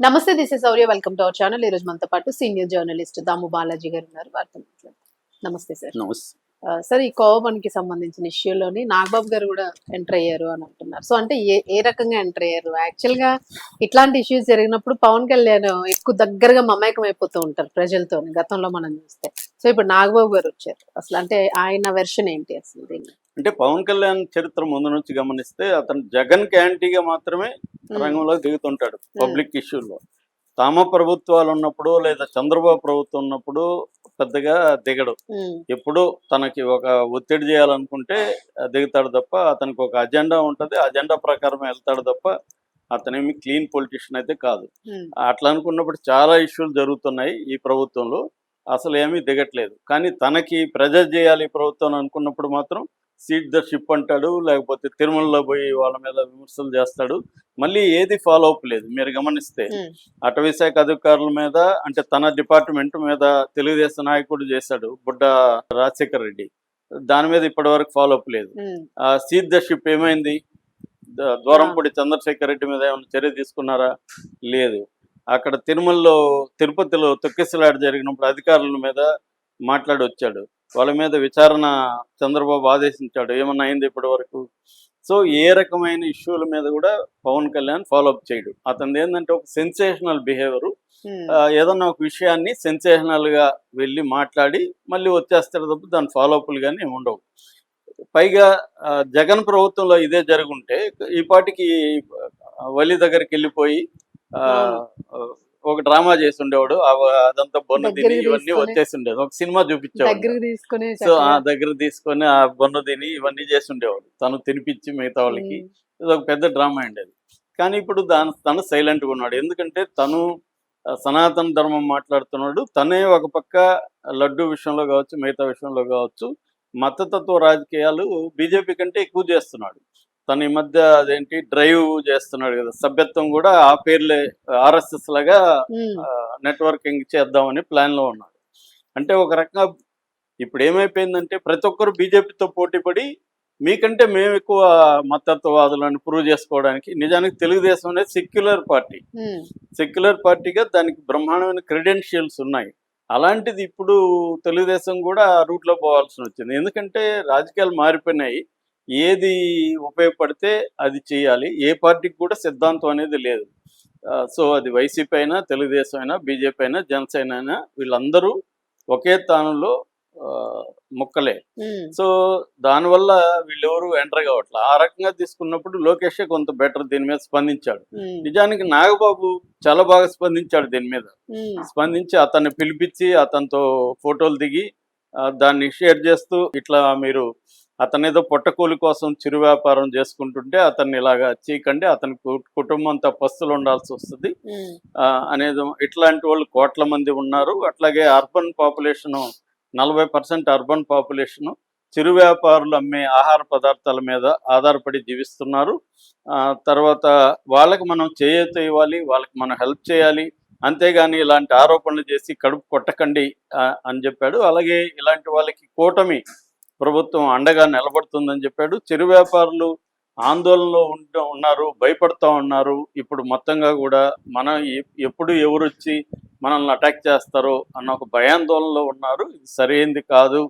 నమస్తే this is Sourya welcome to our channel ఈ రోజు మనతో పాటు సీనియర్ జర్నలిస్ట్ దాము బాలాజీ గారు ఉన్నారు. వారితో నమస్తే సార్. సార్ ఈ కోవన్కి సంబంధించిన ఇష్యూలోని నాగబాబు గారు కూడా ఎంటర్ అయ్యారు అని అంటున్నారు. సో అంటే ఏ ఏ రకంగా ఎంటర్ అయ్యారు? యాక్చువల్గా ఇట్లాంటి ఇష్యూస్ జరిగినప్పుడు పవన్ కళ్యాణ్ ఎక్కువ దగ్గరగా మమేకం అయిపోతూ ఉంటారు ప్రజలతో గతంలో మనం చూస్తే. సో ఇప్పుడు నాగబాబు గారు వచ్చారు. అసలు అంటే ఆయన వెర్షన్ ఏంటి అసలు దీన్ని? అంటే పవన్ కళ్యాణ్ చరిత్ర ముందు నుంచి గమనిస్తే అతను జగన్కి యాంటీగా మాత్రమే రంగంలో దిగుతుంటాడు పబ్లిక్ ఇష్యూలో తామ ప్రభుత్వాలు ఉన్నప్పుడు లేదా చంద్రబాబు ప్రభుత్వం ఉన్నప్పుడు పెద్దగా దిగడు. ఎప్పుడు తనకి ఒక ఒత్తిడి చేయాలనుకుంటే దిగుతాడు తప్ప అతనికి ఒక అజెండా ఉంటుంది. అజెండా ప్రకారం వెళ్తాడు తప్ప అతనేమి క్లీన్ పొలిటీషియన్ అయితే కాదు. అట్లా అనుకున్నప్పుడు చాలా ఇష్యూలు జరుగుతున్నాయి ఈ ప్రభుత్వంలో. అసలు ఏమీ దిగట్లేదు. కానీ తనకి ప్రెజర్ చేయాలి ప్రభుత్వం అనుకున్నప్పుడు మాత్రం సీట్ ద షిప్ అంటాడు లేకపోతే తిరుమలలో పోయి వాళ్ళ మీద విమర్శలు చేస్తాడు. మళ్ళీ ఏది ఫాలో అప్ లేదు. మీరు గమనిస్తే అటవీ శాఖ అధికారుల మీద అంటే తన డిపార్ట్మెంట్ మీద తెలుగుదేశం నాయకుడు చేశాడు బుడ్డ రాజశేఖర్ రెడ్డి. దాని మీద ఇప్పటి వరకు ఫాలో అప్ లేదు ఆ సీట్ ద షిప్ ఏమైంది? ద- దూరంపూడి చంద్రశేఖర్ రెడ్డి మీద ఏమైనా చర్య తీసుకున్నారా? లేదు. అక్కడ తిరుమలలో తిరుపతిలో తొక్కిసలాట జరిగినప్పుడు అధికారుల మీద మాట్లాడి వచ్చాడు వాళ్ళ మీద విచారణ చంద్రబాబు ఆదేశించాడు. ఏమన్నా అయింది ఇప్పటి వరకు? సో ఏ రకమైన ఇష్యూల మీద కూడా పవన్ కళ్యాణ్ ఫాలో అప్ చేయడు. అతనిది ఏంటంటే ఒక సెన్సేషనల్ బిహేవియర్ ఏదన్నా ఒక విషయాన్ని సెన్సేషనల్గా వెళ్ళి మాట్లాడి మళ్ళీ వచ్చేస్తాడు తప్ప దాని ఫాలో అప్లు కానీ ఉండవు. పైగా జగన్ ప్రభుత్వంలో ఇదే జరుగుంటే ఈ పాటికి వలి దగ్గరికి వెళ్ళిపోయి ఒక డ్రామా చేసి ఉండేవాడు అదంతా బొన్న తిని ఇవన్నీ తీసుకొని- వచ్చేసి ఉండేది ఒక సినిమా చూపించేవాడు సో ఆ దగ్గర తీసుకొని ఆ బొన్న తిని ఇవన్నీ చేసి ఉండేవాడు తను తినిపించి మిగతా వాళ్ళకి. ఇది ఒక పెద్ద డ్రామా ఉండేది కానీ ఇప్పుడు దాని తను సైలెంట్గా ఉన్నాడు. ఎందుకంటే తను సనాతన ధర్మం మాట్లాడుతున్నాడు. తనే ఒక పక్క లడ్డు విషయంలో కావచ్చు మిగతా విషయంలో కావచ్చు మతతత్వ రాజకీయాలు బీజేపీ కంటే ఎక్కువ చేస్తున్నాడు. తను ఈ మధ్య అదేంటి డ్రైవ్ చేస్తున్నాడు కదా. సభ్యత్వం కూడా ఆ పేర్లే ఆర్ఎస్ఎస్ లాగా నెట్వర్కింగ్ చేద్దామని ప్లాన్లో ఉన్నాడు. అంటే ఒక రకంగా ఇప్పుడు ఏమైపోయిందంటే ప్రతి ఒక్కరు బీజేపీతో పోటీపడి మీకంటే మేము ఎక్కువ మతత్వవాదులను ప్రూవ్ చేసుకోవడానికి నిజానికి తెలుగుదేశం అనేది సెక్యులర్ పార్టీ సెక్యులర్ పార్టీగా దానికి బ్రహ్మాండమైన క్రెడెన్షియల్స్ ఉన్నాయి. అలాంటిది ఇప్పుడు తెలుగుదేశం కూడా రూట్లో పోవాల్సి వచ్చింది. ఎందుకంటే రాజకీయాలు మారిపోయినాయి. ఏది ఉపయోగపడితే అది చేయాలి. ఏ పార్టీకి కూడా సిద్ధాంతం అనేది లేదు. సో అది వైసీపీ అయినా తెలుగుదేశం అయినా బీజేపీ అయినా జనసేన అయినా వీళ్ళందరూ ఒకే స్థానంలో ముక్కలే. సో దానివల్ల వీళ్ళెవరు ఎంటర్ కావట్లే. ఆ రకంగా తీసుకున్నప్పుడు లోకేష్ కొంత బెటర్ దీని మీద స్పందించాడు. నిజానికి నాగబాబు చాలా బాగా స్పందించాడు దీని మీద. స్పందించి అతన్ని పిలిపించి అతనితో ఫోటోలు దిగి దాన్ని షేర్ చేస్తూ ఇట్లా మీరు అతను ఏదో పొట్టకూలి కోసం చిరు వ్యాపారం చేసుకుంటుంటే అతన్ని ఇలాగా చీకండి అతని కుటుంబం పస్తులు ఉండాల్సి వస్తుంది. ఆ, అనేది ఇట్లాంటి వాళ్ళు కోట్ల మంది ఉన్నారు. అట్లాగే అర్బన్ పాపులేషన్ నలభై పర్సెంట్ అర్బన్ పాపులేషన్ చిరు వ్యాపారులు అమ్మే ఆహార పదార్థాల మీద ఆధారపడి జీవిస్తున్నారు. ఆ, తర్వాత వాళ్ళకి మనం చేయూత ఇవ్వాలి వాళ్ళకి మనం హెల్ప్ చేయాలి. అంతేగాని ఇలాంటి ఆరోపణలు చేసి కడుపు కొట్టకండి అని చెప్పాడు. అలాగే ఇలాంటి వాళ్ళకి కూటమి ప్రభుత్వం అండగా నిలబడుతుందని చెప్పాడు. చిరు వ్యాపారులు ఆందోళనలో ఉంట ఉన్నారు భయపడతా ఉన్నారు. ఇప్పుడు మొత్తంగా కూడా మన ఎప్పుడు ఎవరు వచ్చి మనల్ని అటాక్ చేస్తారో అన్న ఒక భయాందోళనలో ఉన్నారు. ఇది సరైంది కాదు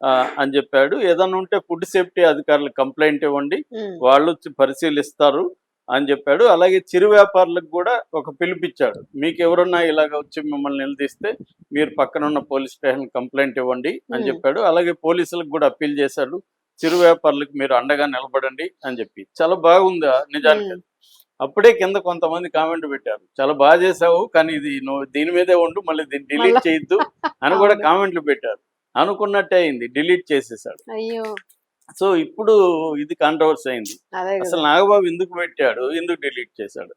ఆ, అని చెప్పాడు. ఏదన్నా ఉంటే ఫుడ్ సేఫ్టీ అధికారులు కంప్లైంట్ ఇవ్వండి. వాళ్ళు వచ్చి పరిశీలిస్తారు. అని చెప్పాడు. అలాగే చిరు వ్యాపారులకు కూడా ఒక పిలిపిచ్చాడు మీకు ఎవరన్నా ఇలాగ వచ్చి మిమ్మల్ని నిలదీస్తే మీరు పక్కన ఉన్న పోలీస్ స్టేషన్ కంప్లైంట్ ఇవ్వండి అని. చెప్పాడు. అలాగే పోలీసులకు కూడా అప్పీల్ చేశాడు. చిరు వ్యాపారులకు మీరు అండగా నిలబడండి అని చెప్పి. చాలా బాగుంది నిజానికి? అప్పుడే కింద కొంతమంది కామెంట్ పెట్టారు. చాలా బాగా చేసావు కానీ ఇది నువ్వు దీని మీదే ఉండు మళ్ళీ దీన్ని డిలీట్ చేయొద్దు అని కూడా. కామెంట్లు పెట్టారు. అనుకున్నట్టే అయింది. డిలీట్ చేసేసాడు. అయ్యో! సో ఇప్పుడు ఇది కాంట్రవర్సీ అయింది. అసలు నాగబాబు ఎందుకు పెట్టాడు? ఎందుకు డిలీట్ చేశాడు?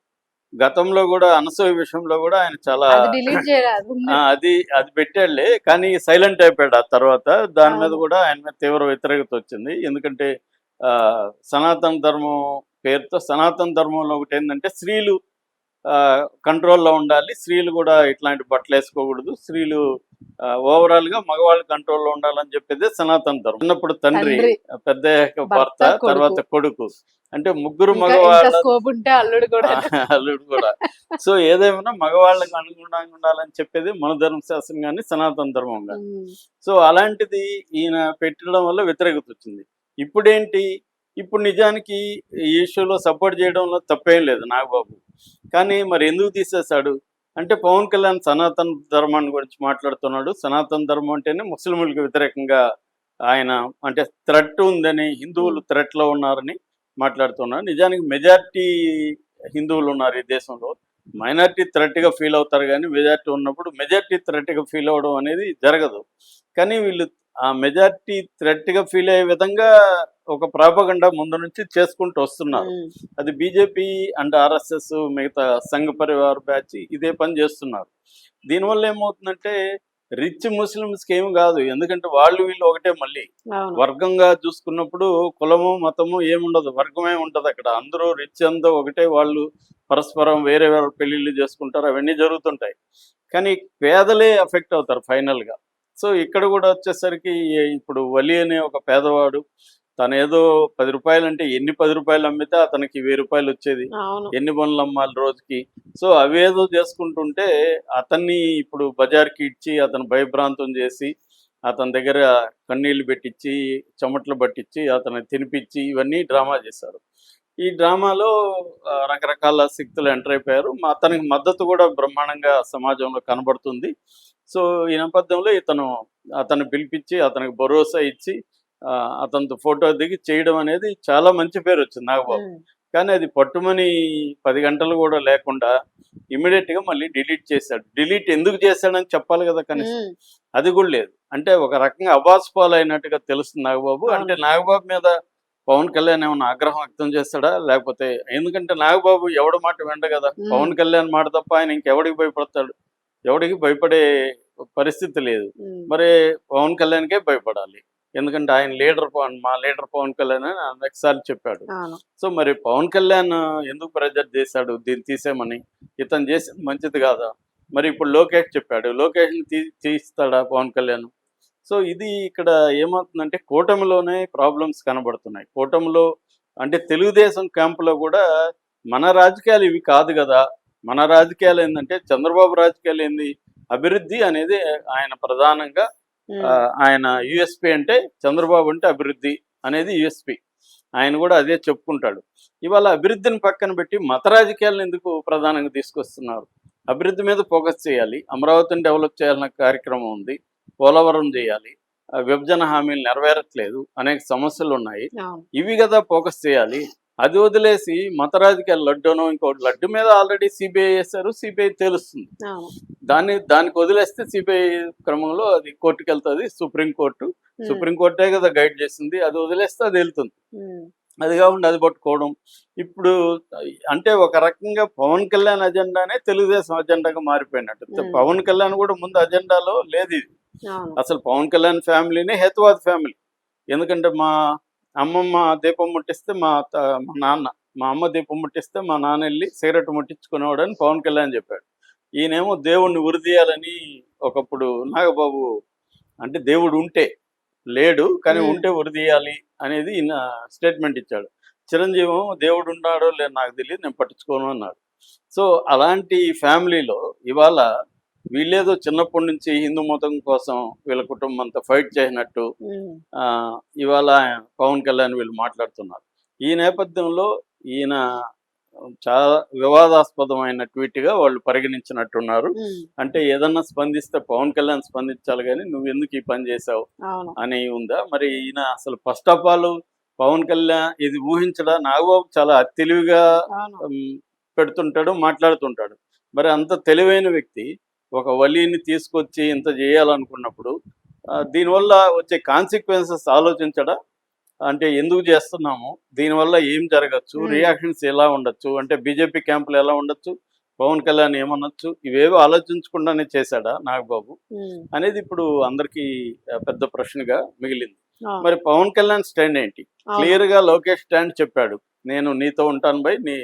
గతంలో కూడా అనసూయ విషయంలో కూడా ఆయన చాలా అది అది పెట్టాడులే. కానీ సైలెంట్ అయిపోయాడు ఆ తర్వాత. దాని మీద. కూడా ఆయన మీద తీవ్ర వ్యతిరేకత వచ్చింది. ఎందుకంటే ఆ, సనాతన ధర్మం పేరుతో సనాతన ధర్మంలో ఒకటి ఏంటంటే స్త్రీలు కంట్రోల్లో ఉండాలి. స్త్రీలు కూడా ఇట్లాంటి బట్టలు వేసుకోకూడదు. స్త్రీలు ఓవరాల్గా మగవాళ్ళు కంట్రోల్లో ఉండాలని చెప్పేది సనాతన ధర్మం. చిన్నప్పుడు తండ్రి. పెద్ద భర్త. తర్వాత కొడుకు. అంటే ముగ్గురు మగవాళ్ళ అల్లుడు కూడా. అల్లుడు కూడా. సో ఏదేమైనా మగవాళ్ళకి అనుగుణంగా ఉండాలని చెప్పేది మన ధర్మశాస్త్రం కానీ సనాతన ధర్మం కానీ. సో అలాంటిది ఈయన పెట్టడం వల్ల వ్యతిరేకత వచ్చింది. ఇప్పుడేంటి? ఇప్పుడు నిజానికి ఈ ఇష్యూలో సపోర్ట్ చేయడంలో తప్పేం లేదు నాగబాబు. కానీ మరి ఎందుకు తీసేశాడు? అంటే పవన్ కళ్యాణ్ సనాతన ధర్మాన్ని గురించి మాట్లాడుతున్నాడు. సనాతన ధర్మం అంటేనే ముస్లింలకు వ్యతిరేకంగా ఆయన అంటే థ్రెట్ ఉందని హిందువులు థ్రెట్లో ఉన్నారని మాట్లాడుతున్నాడు నిజానికి మెజారిటీ హిందువులు ఉన్నారు ఈ దేశంలో. మైనార్టీ థ్రెట్గా ఫీల్ అవుతారు కానీ మెజారిటీ ఉన్నప్పుడు మెజారిటీ థ్రెట్గా ఫీల్ అవ్వడం అనేది జరగదు. కానీ వీళ్ళు ఆ మెజారిటీ థ్రెట్గా ఫీల్ అయ్యే విధంగా ఒక ప్రాపగండా ముందు నుంచి చేసుకుంటూ వస్తున్నారు. అది బీజేపీ అండ్ ఆర్ఎస్ఎస్ మిగతా సంఘ పరివార్ బ్యాచ్ ఇదే పని చేస్తున్నారు. దీనివల్ల ఏమవుతుందంటే రిచ్ ముస్లిమ్స్కి ఏమి కాదు ఎందుకంటే వాళ్ళు వీళ్ళు ఒకటే మళ్ళీ. వర్గంగా చూసుకున్నప్పుడు కులము మతము ఏముండదు వర్గమే ఉంటది అక్కడ. అందరూ రిచ్ అంతా ఒకటే వాళ్ళు పరస్పరం వేరే వేరే పెళ్ళిళ్ళు చేసుకుంటారు అవన్నీ జరుగుతుంటాయి. కానీ పేదలే ఎఫెక్ట్ అవుతారు ఫైనల్గా. సో ఇక్కడ కూడా వచ్చేసరికి ఇప్పుడు వలి అనే ఒక పేదవాడు తను ఏదో పది రూపాయలు అంటే ఎన్ని పది రూపాయలు అమ్మితే అతనికి వెయ్యి రూపాయలు వచ్చేది. ఎన్ని పనులు అమ్మాలి రోజుకి. సో అవేదో చేసుకుంటుంటే అతన్ని ఇప్పుడు బజార్కి ఇచ్చి అతను భయభ్రాంతం చేసి అతని దగ్గర కన్నీళ్ళు పెట్టించి చెమటలు పట్టించి అతను తినిపించి ఇవన్నీ డ్రామా చేశారు. ఈ డ్రామాలో రకరకాల శక్తులు ఎంటర్ అయిపోయారు. అతనికి మద్దతు కూడా బ్రహ్మాండంగా సమాజంలో కనబడుతుంది. సో ఈ నేపథ్యంలో ఇతను అతను పిలిపించి అతనికి భరోసా ఇచ్చి ఆ, అతనితో ఫోటో దిగి చేయడం అనేది చాలా మంచి పేరు వచ్చింది నాగబాబు కానీ అది పట్టుమని పది గంటలు కూడా లేకుండా ఇమీడియట్గా మళ్ళీ డిలీట్ చేశాడు. డిలీట్ ఎందుకు చేశాడని చెప్పాలి కదా కనీసం. అది కూడా లేదు. అంటే ఒక రకంగా అబాస్ పాలు అయినట్టుగా తెలుస్తుంది నాగబాబు. అంటే నాగబాబు మీద పవన్ కళ్యాణ్ ఏమైనా ఆగ్రహం వ్యక్తం చేస్తాడా? లేకపోతే ఎందుకంటే నాగబాబు ఎవడి మాట వెంట కదా. పవన్ కళ్యాణ్ మాట తప్ప ఆయన ఇంకెవడికి భయపడతాడు? ఎవడికి భయపడే పరిస్థితి లేదు. మరి పవన్ కళ్యాణ్కే భయపడాలి. ఎందుకంటే ఆయన లీడర్ పవన్ మా లీడర్ పవన్ కళ్యాణ్ అని అనేకసార్లు చెప్పాడు. సో మరి పవన్ కళ్యాణ్ ఎందుకు ప్రెజర్ చేశాడు? దీన్ని తీసేమని ఇతను చేసింది మంచిది కాదా? మరి ఇప్పుడు లోకేష్ చెప్పాడు. లోకేష్ని తీ తీస్తాడా పవన్ కళ్యాణ్? సో ఇది ఇక్కడ ఏమవుతుందంటే కూటమిలోనే ప్రాబ్లమ్స్ కనబడుతున్నాయి. కూటమిలో అంటే తెలుగుదేశం క్యాంపులో కూడా మన రాజకీయాలు ఇవి కాదు కదా. మన రాజకీయాలు ఏంటంటే చంద్రబాబు రాజకీయాలు ఏంది? అభివృద్ధి అనేది ఆయన ప్రధానంగా ఆయన యుఎస్పి అంటే చంద్రబాబు అంటే అభివృద్ధి అనేది యుఎస్పి. ఆయన కూడా అదే చెప్పుకుంటాడు. ఇవాళ అభివృద్ధిని పక్కన పెట్టి మత రాజకీయాలను ఎందుకు ప్రధానంగా తీసుకొస్తున్నారు? అభివృద్ధి మీద ఫోకస్ చేయాలి. అమరావతిని డెవలప్ చేయాలన్న కార్యక్రమం ఉంది. పోలవరం చేయాలి. విభజన హామీలు నెరవేరట్లేదు. అనేక సమస్యలు ఉన్నాయి. ఇవి కదా ఫోకస్ చేయాలి. అది వదిలేసి మత రాజకీయాలు లడ్డూనో ఇంకోటి లడ్డు మీద ఆల్రెడీ సిబిఐ వేశారు సిబిఐ తెలుస్తుంది. దాన్ని దానికి వదిలేస్తే సిబిఐ క్రమంలో అది కోర్టుకి వెళ్తుంది సుప్రీంకోర్టు సుప్రీంకోర్టే కదా గైడ్ చేసింది అది వదిలేస్తే అది వెళ్తుంది. అది కాకుండా అది పట్టుకోవడం. ఇప్పుడు అంటే ఒక రకంగా పవన్ కళ్యాణ్ అజెండానే తెలుగుదేశం అజెండాగా మారిపోయినట్టు. పవన్ కళ్యాణ్ కూడా ముందు అజెండాలో లేదు ఇది. అసలు పవన్ కళ్యాణ్ ఫ్యామిలీనే హేతువాద్ ఫ్యామిలీ. ఎందుకంటే మా అమ్మమ్మ దీపం ముట్టిస్తే మా మా నాన్న మా అమ్మ దీపం ముట్టిస్తే మా నాన్న వెళ్ళి సిగరెట్ ముట్టించుకునేవాడని పవన్ కళ్యాణ్ చెప్పాడు. ఈయనేమో దేవుణ్ణి ఉరిదీయాలని ఒకప్పుడు నాగబాబు అంటే దేవుడు ఉంటే లేడు కానీ. ఉంటే ఉరిదీయాలి అనేది ఈయన స్టేట్మెంట్ ఇచ్చాడు. చిరంజీవి దేవుడు ఉన్నాడో లేదు నాకు తెలియదు నేను పట్టించుకోను అన్నాడు. సో అలాంటి ఫ్యామిలీలో ఇవాళ వీళ్ళేదో చిన్నప్పటి నుంచి హిందూ మతం కోసం వీళ్ళ కుటుంబం అంతా ఫైట్ చేసినట్టు ఇవాళ పవన్ కళ్యాణ్ వీళ్ళు మాట్లాడుతున్నారు. ఈ నేపథ్యంలో ఈయన చాలా వివాదాస్పదమైన ట్వీట్గా వాళ్ళు పరిగణించినట్టున్నారు. అంటే ఏదన్నా స్పందిస్తే పవన్ కళ్యాణ్ స్పందించాలి కానీ నువ్వు ఎందుకు ఈ పని చేసావు అని ఉందా? మరి ఈయన అసలు first of all Pawan Kalyan ఇది ఊహించడా? నాగబాబు చాలా తెలివిగా పెడుతుంటాడు మాట్లాడుతుంటాడు. మరి అంత తెలివైన వ్యక్తి ఒక వలీని తీసుకొచ్చి ఇంత చేయాలనుకున్నప్పుడు దీనివల్ల వచ్చే కాన్సిక్వెన్సెస్ ఆలోచించడా? అంటే ఎందుకు చేస్తున్నాము? దీనివల్ల ఏం జరగచ్చు. రియాక్షన్స్ ఎలా ఉండొచ్చు? అంటే బీజేపీ క్యాంపులు ఎలా ఉండొచ్చు? పవన్ కళ్యాణ్ ఏమనొచ్చు? ఇవేవో ఆలోచించకుండానే చేశాడా నాగబాబు? అనేది ఇప్పుడు అందరికీ పెద్ద ప్రశ్నగా మిగిలింది. మరి పవన్ కళ్యాణ్ స్టాండ్ ఏంటి. క్లియర్గా లోకేష్ స్టాండ్ చెప్పాడు. నేను నీతో ఉంటాను బై నీ